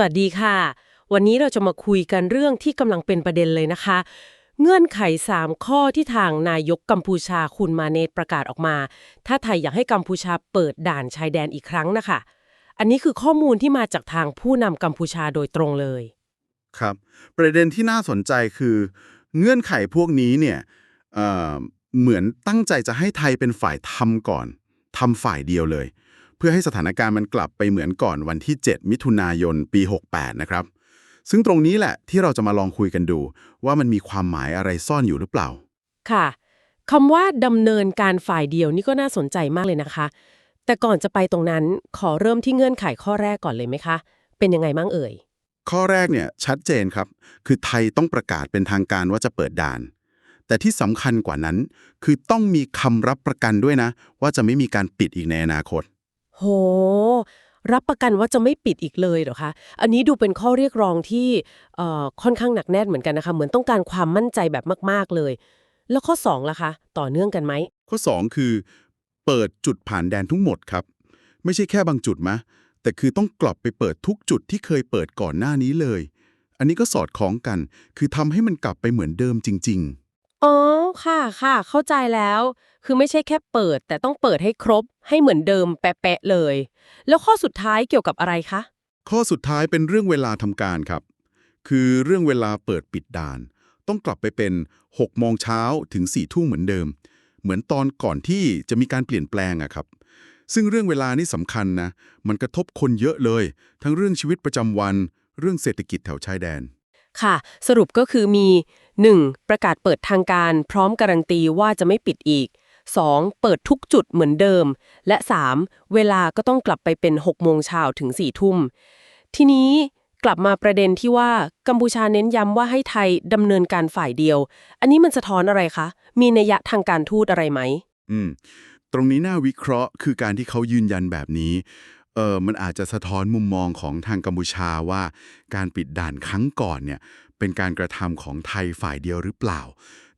วัสดีค่ะ วันนี้เราจะมาคุยกันเรื่องที่กำลังเป็นประเด็นเลยนะคะ เงื่อนไข 3 ข้อที่ทางนายกกัมพูชาคุณมาเนตประกาศออกมา ถ้าไทยอยากให้กัมพูชาเปิดด่านชายแดนอีกครั้งนะคะ อันนี้คือข้อมูลที่มาจากทางผู้นำกัมพูชาโดยตรงเลย ครับ ประเด็นที่น่าสนใจคือ เงื่อนไขพวกนี้เนี่ยเเหมือนตั้งใจจะให้ไทยเป็นฝ่ายทำก่อนทำฝ่ายเดียวเลย เพื่อให้สถานการณ์มันกลับไปเหมือนก่อนวันที่ 7 มิถุนายนปี 68 นะครับ ซึ่งตรงนี้แหละที่เราจะมาลองคุยกันดู ว่ามันมีความหมายอะไรซ่อนอยู่หรือเปล่า ค่ะคำว่าดำเนินการฝ่ายเดียวนี่ก็น่าสนใจมากเลยนะคะ แต่ก่อนจะไปตรงนั้นขอเริ่มที่เงื่อนไขข้อแรกก่อนเลยไหมคะ เป็นยังไงบ้างเอ่ย ข้อแรกเนี่ยชัดเจนครับ คือไทยต้องประกาศเป็นทางการว่าจะเปิดด่าน แต่ที่สำคัญกว่านั้น คือต้องมีคำรับประกันด้วยนะ ว่าจะไม่มีการปิดอีกในอนาคต โห รับประกันว่าจะไม่ปิดอีกเลยเหรอคะ อันนี้ดูเป็นข้อเรียกร้องที่เอ่อค่อนข้างหนักแน่นเหมือนกันนะคะ เหมือนต้องการความมั่นใจแบบมาก ๆเลย แล้วข้อ2ล่ะคะ ต่อเนื่องกันไหม ข้อ 2 คือ เปิดจุดผ่านแดนทั้งหมดครับ ไม่ใช่แค่บางจุดมะ แต่คือต้องกลับไปเปิดทุกจุดที่เคยเปิดก่อนหน้านี้เลย อันนี้ก็สอดคล้องกัน คือทำให้มันกลับไปเหมือนเดิมจริง อ๋อ ค่ะ ค่ะ เข้าใจแล้ว คือไม่ใช่แค่เปิด แต่ต้องเปิดให้ครบ ให้เหมือนเดิมแปะๆเลย แล้วข้อสุดท้ายเกี่ยวกับอะไรคะๆข้อสุดท้ายเป็นเรื่องเวลาทำการครับ คือเรื่องเวลาเปิดปิดด่าน ต้องกลับไปเป็น6โมงเช้าถึง4ทุ่มเหมือนเดิม เหมือนตอนก่อนที่จะมีการเปลี่ยนแปลงอะครับ ซึ่งเรื่องเวลานี่สำคัญนะ มันกระทบคนเยอะเลย ทั้งเรื่องชีวิตประจำวัน เรื่องเศรษฐกิจแถวชายแดน ค่ะ สรุปก็คือมี 1. ประกาศเปิดทางการพร้อมการันตีว่าจะไม่ปิดอีก 2. เปิดทุกจุดเหมือนเดิม และ 3. เวลาก็ต้องกลับไปเป็น 6 โมงเช้าถึง 4 ทุ่ม ทีนี้กลับมาประเด็นที่ว่ากัมพูชาเน้นย้ำว่าให้ไทยดำเนินการฝ่ายเดียว อันนี้มันสะท้อนอะไรคะ มีนัยยะทางการทูตอะไรไหม อืม ตรงนี้น่าวิเคราะห์คือการที่เขายืนยันแบบนี้ เออมันอาจจะสะท้อนมุมมองของทางกัมพูชาว่า การปิดด่านครั้งก่อนเนี่ย เป็นการกระทำของไทยฝ่ายเดียวหรือเปล่า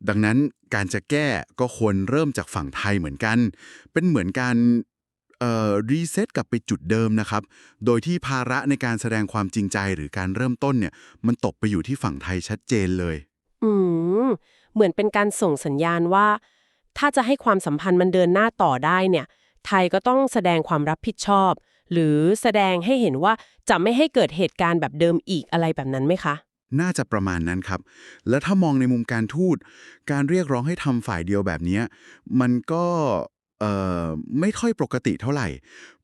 ดังนั้นการจะแก้ก็ควรเริ่มจากฝั่งไทยเหมือนกัน เป็นเหมือนการเอ่อรีเซ็ตกลับไปจุดเดิมนะครับ โดยที่ภาระในการแสดงความจริงใจหรือการเริ่มต้นเนี่ย มันตกไปอยู่ที่ฝั่งไทยชัดเจนเลย อืม เหมือนเป็นการส่งสัญญาณว่า ถ้าจะให้ความสัมพันธ์มันเดินหน้าต่อได้เนี่ย ไทยก็ต้องแสดงความรับผิดชอบ หรือแสดงให้เห็นว่าจะไม่ให้เกิดเหตุการณ์แบบเดิมอีกอะไรแบบนั้นไหมคะ น่าจะประมาณนั้นครับ และถ้ามองในมุมการทูต การเรียกร้องให้ทำฝ่ายเดียวแบบนี้ มันก็ไม่ค่อยปกติเท่าไหร่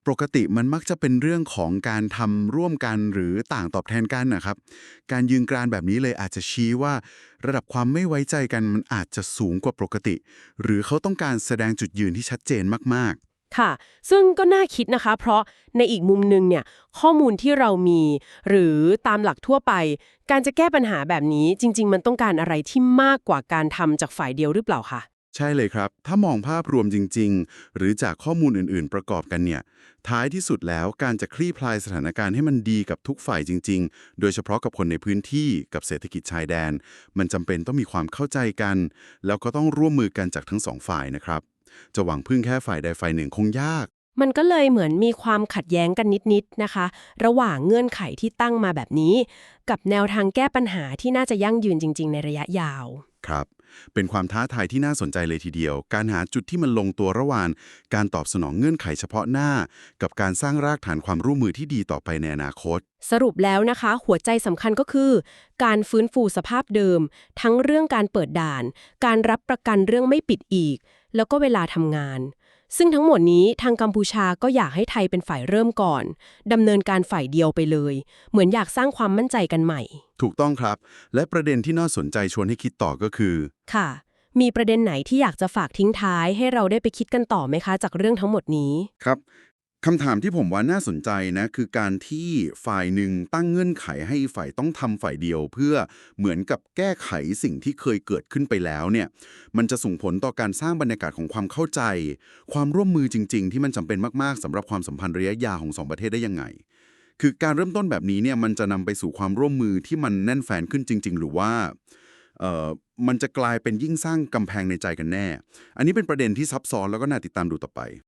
ปกติมันมักจะเป็นเรื่องของการทำร่วมกันหรือต่างตอบแทนกันนะครับ การยืนกรานแบบนี้เลยอาจจะชี้ว่า ระดับความไม่ไว้ใจกันมันอาจจะสูงกว่าปกติ หรือเขาต้องการแสดงจุดยืนที่ชัดเจนมาก ค่ะ ซึ่งก็น่าคิดนะคะ เพราะในอีกมุมหนึงเนี่ยข้อมูลที่เรามี หรือตามหลักทั่วไป การจะแก้ปัญหาแบบนี้จริง ๆ มันต้องการอะไรที่มากกว่าการทำจากฝ่ายเดียวหรือเปล่าคะใช่เลยครับ ถ้ามองภาพรวมจริง ๆ หรือจากข้อมูลอื่น ๆ ประกอบกันเนี่ย ท้ายที่สุดแล้วการจะคลี่คลายสถานการณ์ให้มันดีกับทุกฝ่ายจริง ๆ โดยเฉพาะกับคนในพื้นที่กับเศรษฐกิจชายแดน มันจำเป็นต้องมีความเข้าใจกัน แล้วก็ต้องร่วมมือกันจากทั้งสองฝ่ายนะครับ จะหวังพึ่งแค่ฝ่ายใดฝ่ายหนึ่งคงยาก มันก็เลยเหมือนมีความขัดแย้งกันนิดๆนะคะ ระหว่างเงื่อนไขที่ตั้งมาแบบนี้ กับแนวทางแก้ปัญหาที่น่าจะยั่งยืนจริง ๆ ในระยะยาว ครับ เป็นความท้าทายที่น่าสนใจเลยทีเดียว การหาจุดที่มันลงตัวระหว่างการตอบสนองเงื่อนไขเฉพาะหน้า กับการสร้างรากฐานความร่วมมือที่ดีต่อไปในอนาคต สรุปแล้วนะคะ หัวใจสำคัญก็คือ การฟื้นฟูสภาพเดิม ทั้งเรื่องการเปิดด่าน การรับประกันเรื่องไม่ปิดอีก แล้วก็เวลาทำงาน ซึ่งทั้งหมดนี้ทางกัมพูชาก็อยากให้ไทยเป็นฝ่ายเริ่มก่อนดำเนินการฝ่ายเดียวไปเลย เหมือนอยากสร้างความมั่นใจกันใหม่ ถูกต้องครับ และประเด็นที่น่าสนใจชวนให้คิดต่อก็คือ ค่ะ มีประเด็นไหนที่อยากจะฝากทิ้งท้ายให้เราได้ไปคิดกันต่อไหมคะ จากเรื่องทั้งหมดนี้ ครับ คำถามที่ผมว่าน่าสนใจนะคือการที่ฝ่ายหนึ่งตั้งเงื่อนไขให้ฝ่ายต้องทำฝ่ายเดียว เพื่อเหมือนกับแก้ไขสิ่งที่เคยเกิดขึ้นไปแล้วเนี่ยมันจะส่งผลต่อการสร้างบรรยากาศของความเข้าใจ ความร่วมมือจริง ๆ ที่มันจำเป็นมากๆสำหรับความสัมพันธ์ระยะยาวของสองประเทศได้ยังไง คือการเริ่มต้นแบบนี้เนี่ยมันจะนำไปสู่ความร่วมมือที่มันแน่นแฟนขึ้นจริง ๆ หรือว่าเอ่อมันจะกลายเป็นยิ่งสร้างกำแพงในใจกันแน่ อันนี้เป็นประเด็นที่ซับซ้อนแล้วก็น่าติดตามดูต่อไป